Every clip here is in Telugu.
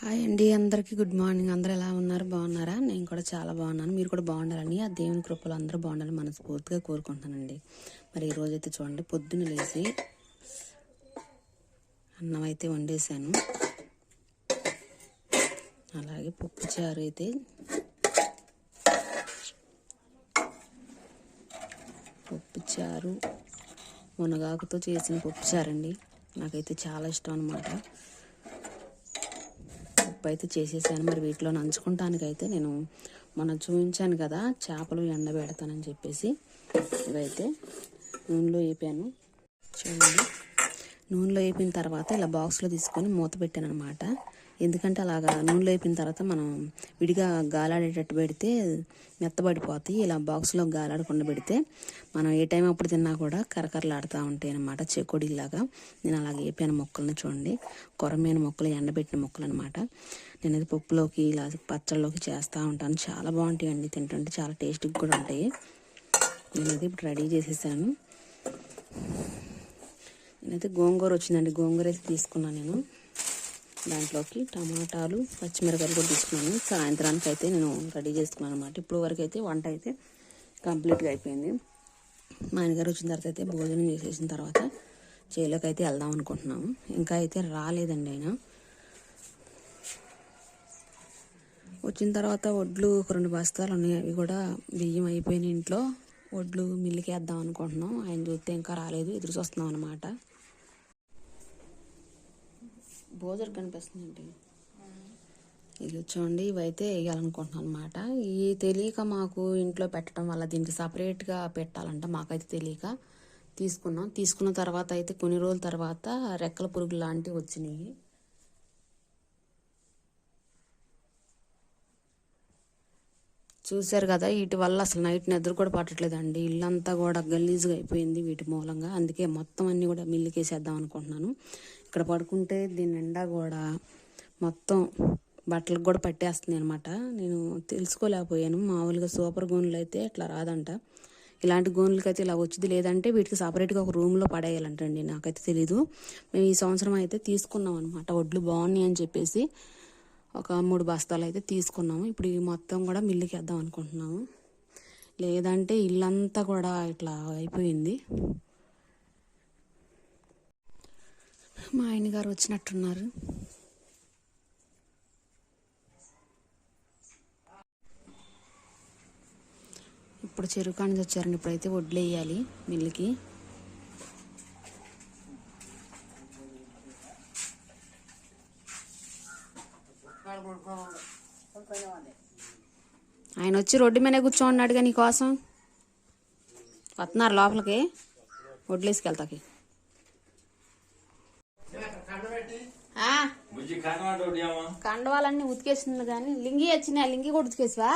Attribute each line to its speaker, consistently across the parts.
Speaker 1: హాయ్ అండి అందరికీ గుడ్ మార్నింగ్. అందరూ ఎలా ఉన్నారు? బాగున్నారా? నేను కూడా చాలా బాగున్నాను. మీరు కూడా బాగుండాలని ఆ దేవుని కృపలు అందరూ బాగుండాలని మనస్ఫూర్తిగా కోరుకుంటానండి మరి ఈరోజు అయితే చూడండి పొద్దున్న లేచి అన్నం అయితే వండేసాను అలాగే పప్పు చారు అయితే పప్పు చారు మునగాకుతో చేసిన పప్పు చారండి. నాకైతే చాలా ఇష్టం అనమాట పప్పు అయితే చేసేసాను. మరి వీటిలో నంచుకుంటానికైతే నేను మొన్న చూపించాను కదా చేపలు ఎండబెడతానని చెప్పేసి. ఇవైతే నూనెలో వేపాను. చూడండి. నూనెలో వేపిన తర్వాత ఇలా బాక్స్లో తీసుకొని మూత పెట్టాను అనమాట ఎందుకంటే అలాగా నూనెలో వేపిన తర్వాత మనం విడిగా గాలాడేటట్టు పెడితే మెత్తబడిపోతాయి. ఇలా బాక్స్లో గాలాడకుండా పెడితే మనం ఏ టైం అప్పుడు తిన్నా కూడా కరకరలాడుతూ ఉంటాయి అనమాట చెకోడీలాగా నేను అలాగే వేపాను మొక్కలను చూడండి. కొరమైన మొక్కలు ఎండబెట్టిన మొక్కలు అనమాట నేను అది పప్పులోకి ఇలా పచ్చళ్ళలోకి చేస్తూ ఉంటాను. చాలా బాగుంటాయి అండి తింటుంటే చాలా టేస్ట్గా కూడా ఉంటాయి. నేనైతే ఇప్పుడు రెడీ చేసేసాను. నేనైతే గోంగూర వచ్చిందండి. గోంగూర అయితే తీసుకున్నాను నేను. దాంట్లోకి టమాటాలు పచ్చిమిరపకాయలు కూడా తీసుకున్నాను. సాయంత్రానికి అయితే నేను రెడీ చేసుకున్నాను అనమాట ఇప్పుడు వరకు అయితే వంట అయితే కంప్లీట్గా అయిపోయింది. మా ఆయనగారు వచ్చిన తర్వాత అయితే భోజనం చేసేసిన తర్వాత చేలోకి అయితే వెళ్దాం అనుకుంటున్నాము. ఇంకా అయితే రాలేదండి ఆయన. వచ్చిన తర్వాత వడ్లు ఒక రెండు బస్తాలు ఉన్నాయి. అవి కూడా బియ్యం అయిపోయిన ఇంట్లో. వడ్లు మిల్లుకి వేద్దాం అనుకుంటున్నాం. ఆయన చూస్తే ఇంకా రాలేదు. ఎదురు చూస్తున్నాం అనమాట బోజర్ కనిపిస్తుందండి. ఇది చూడండి ఇవైతే వేయాలనుకుంటున్నాను అనమాట ఈ తెలియక మాకు ఇంట్లో పెట్టడం వల్ల దీనికి సపరేట్గా పెట్టాలంట మాకైతే తెలియక తీసుకున్నాం. తీసుకున్న తర్వాత అయితే కొన్ని రోజుల తర్వాత రెక్కల పురుగు లాంటివి వచ్చినాయి. చూశారు కదా వీటి వల్ల అసలు నైట్ నిద్ర కూడా పట్టట్లేదండి. ఇల్లంతా కూడా గలీజ్గా అయిపోయింది వీటి మూలంగా. అందుకే మొత్తం అన్నీ కూడా మిల్లుకేసేద్దాం అనుకుంటున్నాను. ఇక్కడ పడుకుంటే దీని నిండా కూడా మొత్తం బట్టలకు కూడా పట్టేస్తుంది అనమాట నేను తెలుసుకోలేకపోయాను. మామూలుగా సూపర్ గోన్లు అయితే ఇట్లా రాదంట. ఇలాంటి గోన్లకైతే ఇలా వచ్చింది. లేదంటే వీటికి సపరేట్గా ఒక రూమ్లో పడేయాలంటండి. నాకైతే తెలీదు. మేము ఈ సంవత్సరం అయితే తీసుకున్నాం అనమాట వడ్లు బాగున్నాయి అని చెప్పేసి ఒక మూడు బస్తాలు అయితే తీసుకున్నాము. ఇప్పుడు ఈ మొత్తం కూడా మిల్లుకి వేద్దాం అనుకుంటున్నాము. లేదంటే ఇల్లంతా కూడా ఇట్లా అయిపోయింది. మా ఆయన గారు వచ్చినట్టున్నారు. ఇప్పుడు చెరుకు కాడ నుంచి వచ్చారండి. ఇప్పుడైతే వడ్లు వేయాలి మిల్లుకి. ఆయన వచ్చి రోడ్డు మీద కూర్చో ఉన్నాడుగా నీకోసం. వస్తున్నారు లోపలికి. వడ్లు వేసుకెళ్తాకి ఆ,
Speaker 2: బుజ్జి కనమాట ఒకటి అమ్మా
Speaker 1: కండవాలన్నీ ఉతికేసింది కానీ లింగి వచ్చినాయి. ఆ లింగి కూడా ఉతికేసివా?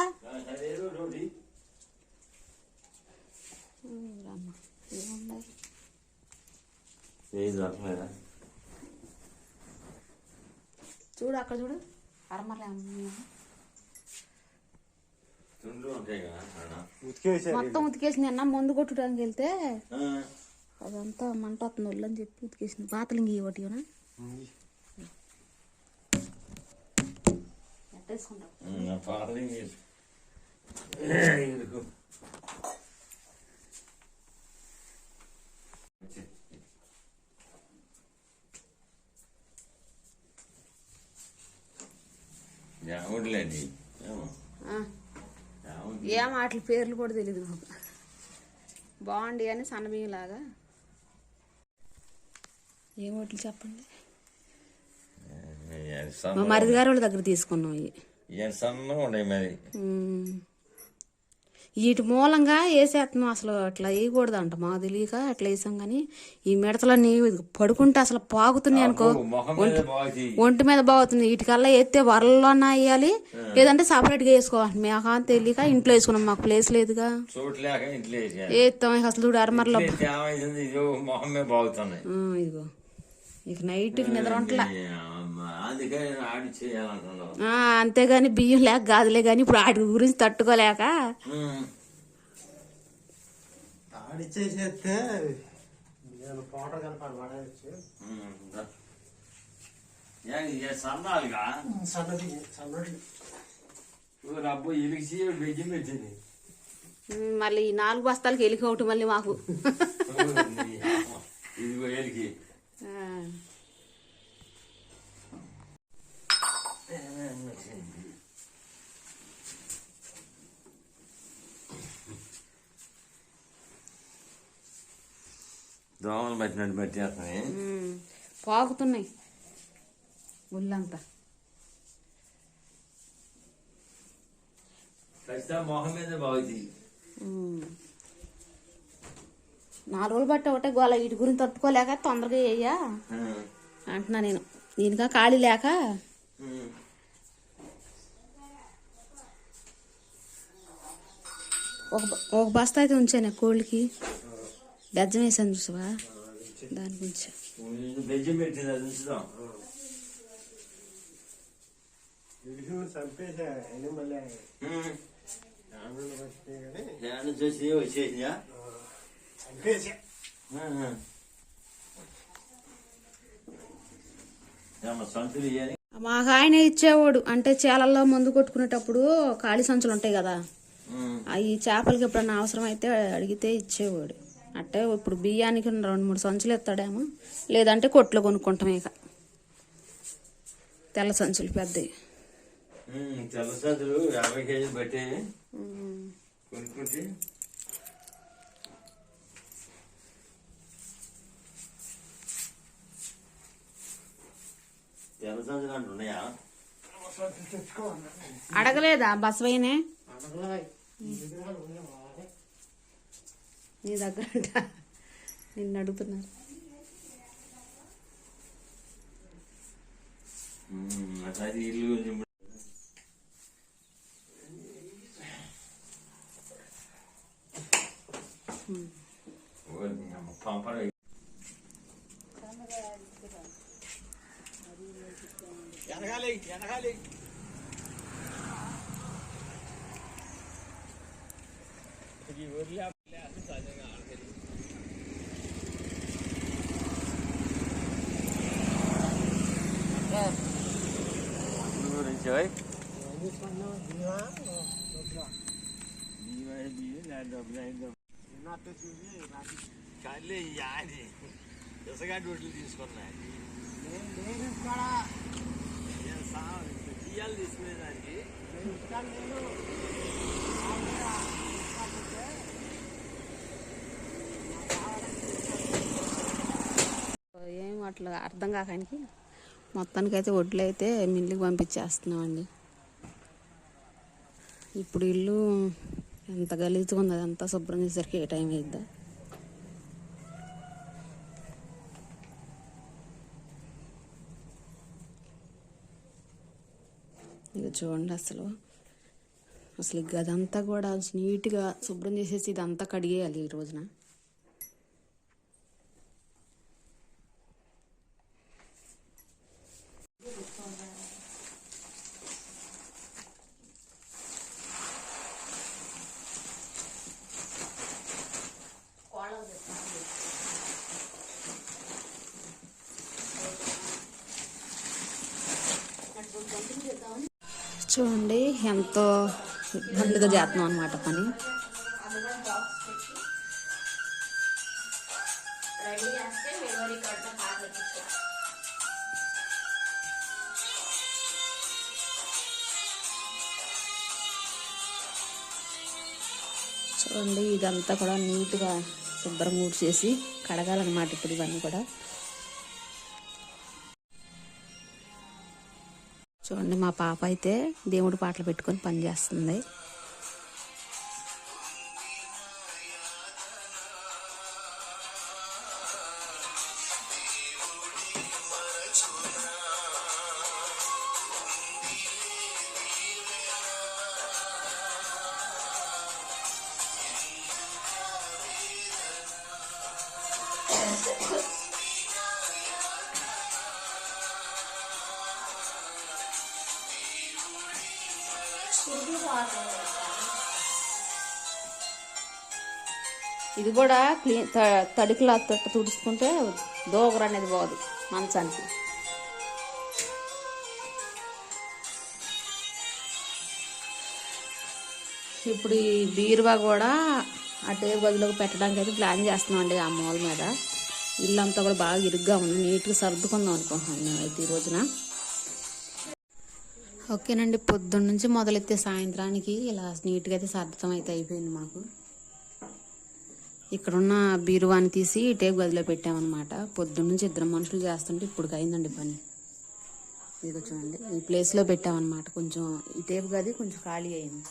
Speaker 1: చూడు అక్కడ చూడు. అరమరలే. మొత్తం ఉతికేసింది అన్న. మందు కొట్టడానికి వెళ్తే
Speaker 2: ఆ,
Speaker 1: అదంతా మంట వస్తుంది అని చెప్పి ఉతికేసింది. పాత లింగి ఒకటి
Speaker 2: జాముడులేండి
Speaker 1: ఆ,
Speaker 2: జాముడు
Speaker 1: ఏం వాటి పేర్లు కూడా తెలియదు నాకు బాగుండి అని సన్నబియ్యం లాగా. ఏం వాటిలు చెప్పండి? మా
Speaker 2: సన్న.
Speaker 1: మరిది గారి వాళ్ళ దగ్గర తీసుకున్నాం ఇవి
Speaker 2: ఇవాళ సన్నగా ఉన్నాయి మరి?
Speaker 1: ఉమ్. వీటి మూలంగా వేసేస్తున్నాం అసలు అట్లా వేయకూడదు అంట మాకు తెలియక అట్లా వేసాం కానీ ఈ మిడతలన్నీ పడుకుంటే అసలు పాగుతున్నాయి అనుకో. ఒంటి మీద బాగుతుంది వీటికల్లా ఎత్తే వరల్లోనా వేయాలి లేదంటే సపరేట్గా వేసుకోవాలి. మేము తెలియక ఇంట్లో వేసుకున్నాం. మాకు ప్లేస్ లేదుగా. వేస్తాం అసలు చూడు అరమరలో ఇదిగో. ఇక నైట్ నిద్ర
Speaker 2: ఆడి
Speaker 1: ఆ, అంతేగాని బియ్యం లేక గాదులే కానీ ఇప్పుడు వాటి గురించి తట్టుకోలేక. మళ్ళీ ఈ నాలుగు బస్తాలకి ఎలికి ఒకటి మళ్ళీ మాకు.
Speaker 2: దోమలు పట్టినట్టు పెట్టేస్తున్నాయి.
Speaker 1: పాకుతున్నాయి. ఒళ్ళంతా.
Speaker 2: మొహం మీద బాగుంది.
Speaker 1: నాలుగు రోజులు బట్టి ఒకటే గోల. వీటి గురించి తట్టుకోలేక తొందరగా వేయ్యా అంటున్నా నేను. దీనికా ఖాళీ లేక? ఒక ఒక బస్తా అయితే ఉంచాను కోళ్ళకి. బెజ్జం వేసాను చూసావా? దాని గురించి.
Speaker 2: బెజ్జం పెట్టింది అది చూసి
Speaker 1: మాకు ఆయన ఇచ్చేవాడు. అంటే చేలల్లో మందు కొట్టుకునేటప్పుడు ఖాళీ సంచులు ఉంటాయి కదా. అవి చేపలకి ఎప్పుడన్నా అవసరం అయితే అడిగితే ఇచ్చేవాడు. అంటే ఇప్పుడు బియ్యానికి రెండు మూడు సంచులు ఇస్తాడేమో లేదంటే కొట్లో కొనుక్కుంటాం ఇక. తెల్ల సంచులు పెద్దవి.
Speaker 2: తెల్ల సంతులు యాభై కేజీలు బట్టి కొనుక్కుంటే.
Speaker 1: అడగలేదా బసవైనే
Speaker 3: అనగలాయ్ విగ్రహాలు ఉన్నాయి వాళ్ళే.
Speaker 1: నీ దగ్గర. నిన్ను అడుగుతున్నారు
Speaker 2: ఓరి అమ్మ పంపర కళ్ళే తీసుకున్నాయి తీసుకునేదానికి
Speaker 3: నేను ఇక్కడ నేను
Speaker 1: ఏం అట్లా అర్థం కాకానికి మొత్తానికి అయితే వడ్లు అయితే మిల్లుకి పంపించేస్తున్నామండి. ఇప్పుడు ఇల్లు ఎంత గలీజ్గా ఉంది అదంతా శుభ్రం చేసరికి ఏ టైం అయిద్దా? ఇది చూడండి అసలు. అసలు గదంతా కూడా నీట్గా శుభ్రం చేసేసి ఇదంతా కడిగేయాలి ఈ రోజున. చూడండి ఎంతో ఇబ్బందిగా చేస్తున్నాం అనమాట పని. చూడండి ఇదంతా కూడా నీట్గా శుభ్రం చేసి కడగాలన్నమాట ఇప్పుడు ఇవన్నీ కూడా. చూడండి మా పాప అయితే దేవుడి పాటలు పెట్టుకొని పనిచేస్తుంది ఇది కూడా క్లీన్ తడి క్లాత్ తుడుచుకుంటే దోగర అనేది పోదు మంచానికి. ఇప్పుడు ఈ బీరువా కూడా అటే గదిలోకి పెట్టడానికి అయితే ప్లాన్ చేస్తున్నామండి ఆ మూల మీద. ఇల్లంతా కూడా బాగా ఇరుగ్గా ఉంది నీట్గా సర్దుకుందాం అనుకుంటున్నాం మేమైతే ఈ రోజున. ఓకేనండి పొద్దున్న నుంచి మొదలెత్తే సాయంత్రానికి ఇలా నీట్గా అయితే సర్దతం అయితే అయిపోయింది మాకు. ఇక్కడున్న బీరువాని తీసి టేబుల్ గదిలో పెట్టామన్నమాట. పొద్దున్న నుంచి ఇద్దరు మనుషులు చేస్తుంటే ఇప్పుడు అయిందండి పని. ఇదిగో చూడండి ఈ ప్లేస్లో పెట్టామన్నమాట. కొంచెం ఈ టేపు గది కొంచెం ఖాళీ అయింది.